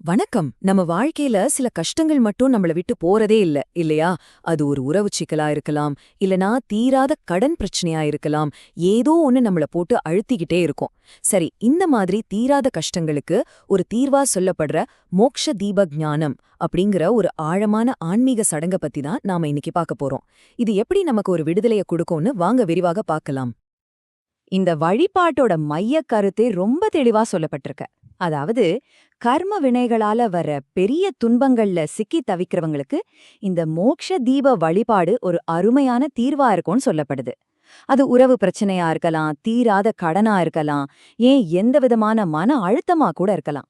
வணக்கம். நம்ம வாழ்க்கையில சில கஷ்டங்கள் மட்டும் நம்மள விட்டு போறதே இல்ல இல்லையா? அது ஒரு உறவு சிக்கலா இருக்கலாம் இல்லனா தீராத கடன் பிரச்சனையா இருக்கலாம் ஏதோ ஒன்னு நம்மள போட்டு அழுத்திக்கிட்டே இருக்கும். சரி இந்த மாதிரி தீராத கஷ்டங்களுக்கு ஒரு தீர்வா சொல்லப்படுற மோக்ஷ தீப ஞானம் அப்படிங்கிற ஒரு ஆழமான ஆன்மீக சடங்க பத்தி தான் நாம இன்னைக்கு பார்க்க போறோம். இது எப்படி நமக்கு ஒரு விடுதலைய கொடுக்கும்னு வாங்க விரிவாக பார்க்கலாம். இந்த வழிபாட்டோட மைய கருத்தே ரொம்ப தெளிவா சொல்லப்பட்டிருக்கு. அதாவது கர்ம வினைகளால வர பெரிய துன்பங்கள்ல சிக்கி தவிக்கிறவங்களுக்கு இந்த மோக்ஷ தீப வழிபாடு ஒரு அருமையான தீர்வா இருக்கும்னு சொல்லப்படுது. அது உறவு பிரச்சனையா இருக்கலாம் தீராத கடனா இருக்கலாம் ஏன் எந்த விதமான மன அழுத்தமா கூட இருக்கலாம்.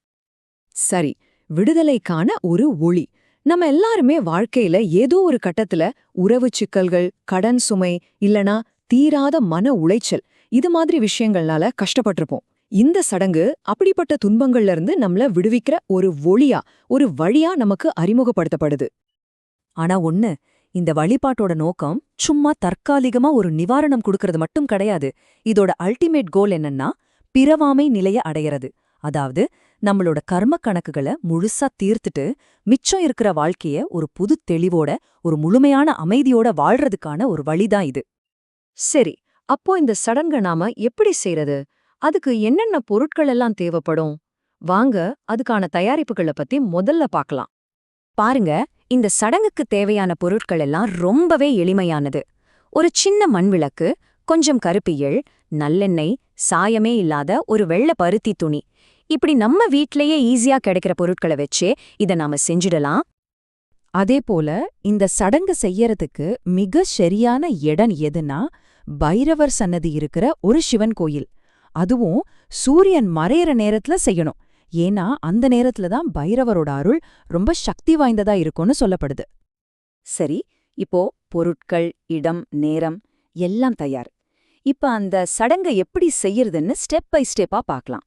சரி விடுதலைக்கான ஒரு ஒளி. நம்ம எல்லாருமே வாழ்க்கையில ஏதோ ஒரு கட்டத்துல உறவு சிக்கல்கள் கடன் சுமை இல்லனா தீராத மன உளைச்சல் இது மாதிரி விஷயங்கள்னால கஷ்டப்பட்டிருப்போம். இந்த சடங்கு அப்படிப்பட்ட துன்பங்கள்ல இருந்து நம்மள விடுவிக்கிற ஒரு ஒளியா ஒரு வழியா நமக்கு அறிமுகப்படுத்தப்படுது. ஆனா ஒண்ணு இந்த வழிபாட்டோட நோக்கம் சும்மா தற்காலிகமா ஒரு நிவாரணம் கொடுக்கறது மட்டும் கிடையாது. இதோட அல்டிமேட் கோல் என்னன்னா பிறவாமை நிலைய அடையிறது. அதாவது நம்மளோட கர்ம கணக்குகளை முழுசா தீர்த்துட்டு மிச்சம் இருக்கிற வாழ்க்கைய ஒரு புது தெளிவோட ஒரு முழுமையான அமைதியோட வாழ்றதுக்கான ஒரு வழிதான் இது. சரி அப்போ இந்த சடங்க நாம எப்படி செய்யறது அதுக்கு என்னென்ன பொருட்கள் எல்லாம் தேவைப்படும்? வாங்க அதுக்கான தயாரிப்புகளை பத்தி முதல்ல பார்க்கலாம். பாருங்க இந்த சடங்குக்கு தேவையான பொருட்கள் எல்லாம் ரொம்பவே எளிமையானது. ஒரு சின்ன மண்விளக்கு கொஞ்சம் கருப்பியல் நல்லெண்ணெய் சாயமே இல்லாத ஒரு வெள்ளை பருத்தி துணி. இப்படி நம்ம வீட்லயே ஈஸியா கிடைக்கிற பொருட்களை வச்சே இத நாம செஞ்சிடலாம். அதே போல இந்த சடங்கு செய்யறதுக்கு மிக சரியான இடம் எதுனா பைரவர் சன்னதி இருக்கிற ஒரு சிவன் கோயில். அதுவும் சூரியன் மறையிற நேரத்துல செய்யணும். ஏன்னா அந்த நேரத்துல தான் பைரவரோட அருள் ரொம்ப சக்தி வாய்ந்ததா இருக்கும்னு சொல்லப்படுது. சரி இப்போ பொருட்கள் இடம் நேரம் எல்லாம் தயார். இப்ப அந்த சடங்கை எப்படி செய்யறதுன்னு ஸ்டெப் பை ஸ்டெப்பா பார்க்கலாம்.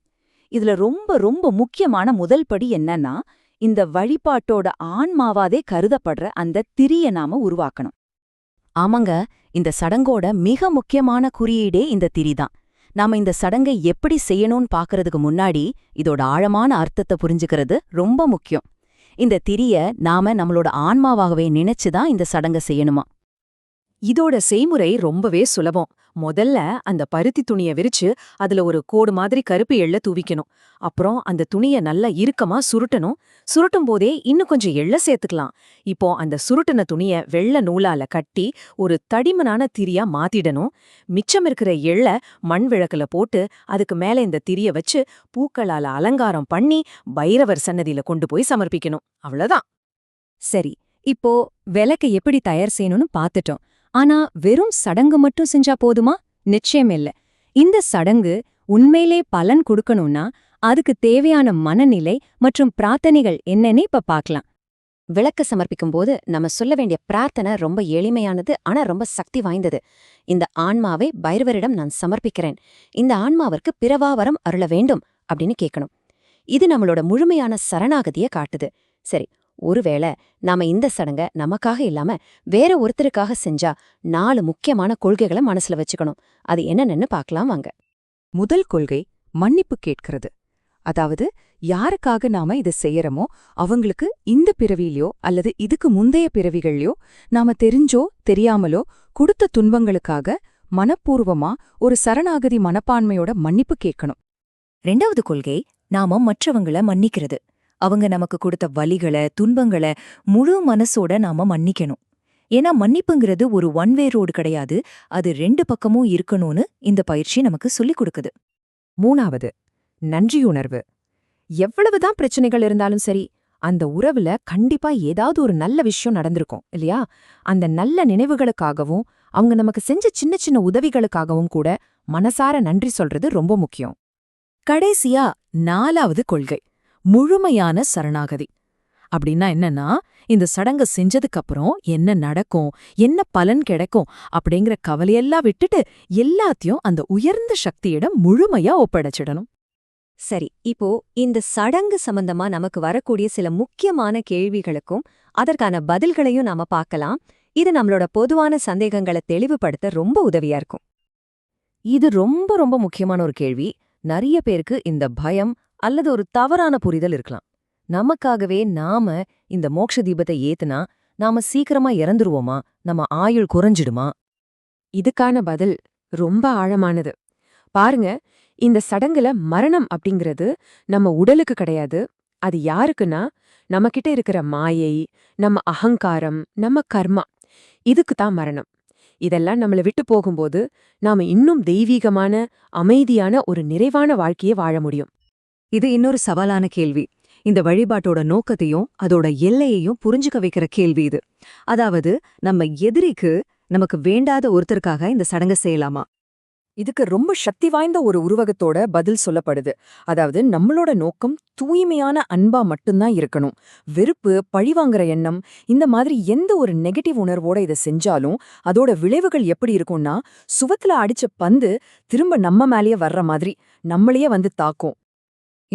இதுல ரொம்ப ரொம்ப முக்கியமான முதல் படி என்னன்னா இந்த வழிபாட்டோட ஆன்மாவாதே கருதப்படுற அந்த திரிய நாம உருவாக்கணும். ஆமாங்க இந்த சடங்கோட மிக முக்கியமான குறியீடே இந்த திரிதான் நாம இந்த சடங்கை எப்படி செய்யணும்னு பாக்கறதுக்கு முன்னாடி இதோட ஆழமான அர்த்தத்தை புரிஞ்சுக்கிறது ரொம்ப முக்கியம். இந்த திரிய நாம நம்மளோட ஆன்மாவாகவே நினைச்சுதான் இந்த சடங்க செய்யணுமா? இதோட செய்முறை ரொம்பவே சுலபம். முதல்ல அந்த பருத்தி துணிய விரிச்சு அதுல ஒரு கோடு மாதிரி கருப்பு எள்ள தூவிக்கணும். அப்புறம் அந்த துணிய நல்லா இறுக்கமா சுருட்டணும். சுருட்டும் போதே இன்னும் கொஞ்சம் எள்ள சேர்த்துக்கலாம். இப்போ அந்த சுருட்டின துணிய வெள்ள நூலால கட்டி ஒரு தடிமனான திரியா மாத்திடணும். மிச்சம் இருக்கிற எள்ள மண் விளக்குல போட்டு அதுக்கு மேல இந்த திரிய வச்சு பூக்களால அலங்காரம் பண்ணி பைரவர் சன்னதியில கொண்டு போய் சமர்ப்பிக்கணும். அவ்வளவுதான். சரி இப்போ விளக்க எப்படி தயார் செய்யணும்னு பாத்துட்டோம் ஆனா வெறும் சடங்கு மட்டும் செஞ்சா போதுமா? நிச்சயம் இல்ல. இந்த சடங்கு உண்மையிலே பலன் கொடுக்கணும்னா அதுக்கு தேவையான மனநிலை மற்றும் பிரார்த்தனைகள் என்னன்னு இப்ப பார்க்கலாம் விளக்க சமர்ப்பிக்கும் போது நம்ம சொல்ல வேண்டிய பிரார்த்தனை ரொம்ப எளிமையானது ஆனா ரொம்ப சக்தி வாய்ந்தது. இந்த ஆன்மாவை பைரவரிடம் நான் சமர்ப்பிக்கிறேன். இந்த ஆன்மாவிற்கு பிறவாவரம் அருள வேண்டும் அப்படின்னு கேட்கணும் இது நம்மளோட முழுமையான சரணாகதியை காட்டுது. சரி ஒருவேளை நாம இந்த சடங்க நமக்காக இல்லாம வேற ஒருத்தருக்காக செஞ்சா நாலு முக்கியமான கொள்கைகளை மனசுல வச்சுக்கணும். அது என்னென்னு பார்க்கலாம் வாங்க. முதல் கொள்கை மன்னிப்பு கேட்கிறது. அதாவது யாருக்காக நாம இதை செய்யறோமோ அவங்களுக்கு இந்த பிறவியிலயோ அல்லது இதுக்கு முந்தைய பிறவிகள்லயோ நாம தெரிஞ்சோ தெரியாமலோ கொடுத்த துன்பங்களுக்காக மனப்பூர்வமா ஒரு சரணாகதி மனப்பான்மையோட மன்னிப்பு கேட்கணும். ரெண்டாவது கொள்கை நாம மற்றவங்கள மன்னிக்கிறது. அவங்க நமக்கு கொடுத்த வலிகளை துன்பங்களை முழு மனசோட நாம மன்னிக்கணும். ஏன்னா மன்னிப்புங்கிறது ஒரு ஒன் வே ரோடு கிடையாது. அது ரெண்டு பக்கமும் இருக்கணும்னு இந்த பயிற்சி நமக்கு சொல்லிக் கொடுக்குது. மூணாவது நன்றியுணர்வு. எவ்வளவுதான் பிரச்சனைகள் இருந்தாலும் சரி அந்த உறவுல கண்டிப்பா ஏதாவது ஒரு நல்ல விஷயம் நடந்திருக்கும் இல்லையா? அந்த நல்ல நினைவுகளுக்காகவும் அவங்க நமக்கு செஞ்ச சின்ன சின்ன உதவிகளுக்காகவும் கூட மனசார நன்றி சொல்றது ரொம்ப முக்கியம். கடைசியா நாலாவது கொள்கை. முழுமையான சரணாகதி. அப்படின்னா என்னன்னா இந்த சடங்கு செஞ்சதுக்கு அப்புறம் என்ன நடக்கும் என்ன பலன் கிடைக்கும் அப்படிங்கிற கவலையெல்லாம் விட்டுட்டு எல்லாத்தையும் அந்த உயர்ந்த சக்தியிடம் முழுமையா ஒப்படைச்சிடணும். சரி இப்போ இந்த சடங்கு சம்பந்தமா நமக்கு வரக்கூடிய சில முக்கியமான கேள்விகளுக்கும் அதற்கான பதில்களையும் நாம பார்க்கலாம். இது நம்மளோட பொதுவான சந்தேகங்களை தெளிவுபடுத்த ரொம்ப உதவியா இருக்கும். இது ரொம்ப ரொம்ப முக்கியமான ஒரு கேள்வி. நிறைய பேருக்கு இந்த பயம் அல்லது ஒரு தவறான புரிதல் இருக்கலாம். நமக்காகவே நாம இந்த மோட்ச தீபத்தை ஏத்துனா நாம சீக்கிரமா இறந்துருவோமா? நம்ம ஆயுள் குறைஞ்சிடுமா? இதுக்கான பதில் ரொம்ப ஆழமானது. பாருங்க இந்த சடங்குல மரணம் அப்படிங்கிறது நம்ம உடலுக்கு கிடையாது. அது யாருக்குன்னா நம்மக்கிட்ட இருக்கிற மாயை நம்ம அகங்காரம் நம்ம கர்மா. இதுக்கு தான் மரணம். இதெல்லாம் நம்மள விட்டு போகும்போது நாம இன்னும் தெய்வீகமான அமைதியான ஒரு நிறைவான வாழ்க்கையை வாழ முடியும். இது இன்னொரு சவாலான கேள்வி. இந்த வழிபாட்டோட நோக்கத்தையும் அதோட எல்லையையும் புரிஞ்சுக்க வைக்கிற கேள்வி இது. அதாவது நம்ம எதிரிக்கு நமக்கு வேண்டாத ஒருத்தருக்காக இந்த சடங்கு செய்யலாமா? இதுக்கு ரொம்ப சக்தி வாய்ந்த ஒரு உருவகத்தோட பதில் சொல்லப்படுது. அதாவது நம்மளோட நோக்கம் தூய்மையான அன்பா மட்டும்தான் இருக்கணும். வெறுப்பு பழிவாங்குற எண்ணம் இந்த மாதிரி எந்த ஒரு நெகட்டிவ் உணர்வோட இதை செஞ்சாலும் அதோட விளைவுகள் எப்படி இருக்கும்னா சுவத்துல அடிச்ச பந்து திரும்ப நம்ம மேலேயே வர்ற மாதிரி நம்மளையே வந்து தாக்கும்.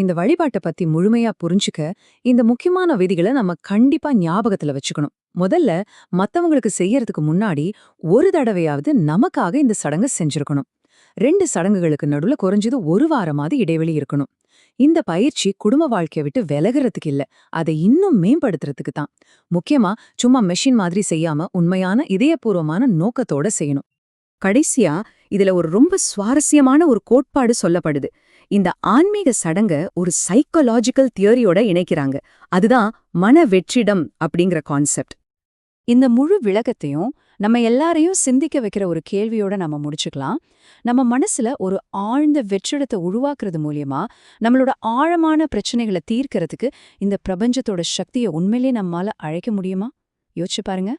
இந்த வழிபாட்டை பத்தி முழுமையா புரிஞ்சுக்க இந்த முக்கியமான விதிகளை நம்ம கண்டிப்பா ஞாபகத்துல வச்சுக்கணும். முதல்ல மத்தவங்களுக்கு செய்யறதுக்கு முன்னாடி ஒரு தடவையாவது நமக்காக இந்த சடங்கை செஞ்சிருக்கணும். ரெண்டு சடங்குகளுக்கு நடுவுல குறைஞ்சது ஒரு வாரமாவது இடைவெளி இருக்கணும். இந்த பயிற்சி குடும்ப வாழ்க்கைய விட்டு விலகிறதுக்கு இல்ல அதை இன்னும் மேம்படுத்துறதுக்கு தான். முக்கியமா சும்மா மெஷின் மாதிரி செய்யாம உண்மையான இதயபூர்வமான நோக்கத்தோட செய்யணும். கடைசியா இதுல ஒரு ரொம்ப சுவாரஸ்யமான ஒரு கோட்பாடு சொல்லப்படுது. இந்த ஆன்மீக சடங்க ஒரு சைக்கலாஜிக்கல் தியரியோட இணைக்கிறாங்க. அதுதான் மன வெற்றிடம் அப்படிங்கிற கான்செப்ட் இந்த முழு விளக்கத்தையும் நம்ம எல்லாரையும் சிந்திக்க வைக்கிற ஒரு கேள்வியோட நம்ம முடிச்சுக்கலாம். நம்ம மனசுல ஒரு ஆழ்ந்த வெற்றிடத்தை உருவாக்குறது மூலியமா நம்மளோட ஆழமான பிரச்சனைகளை தீர்க்கறதுக்கு இந்த பிரபஞ்சத்தோட சக்தியை உண்மையிலே நம்மால அழைக்க முடியுமா? யோசிச்சு பாருங்க.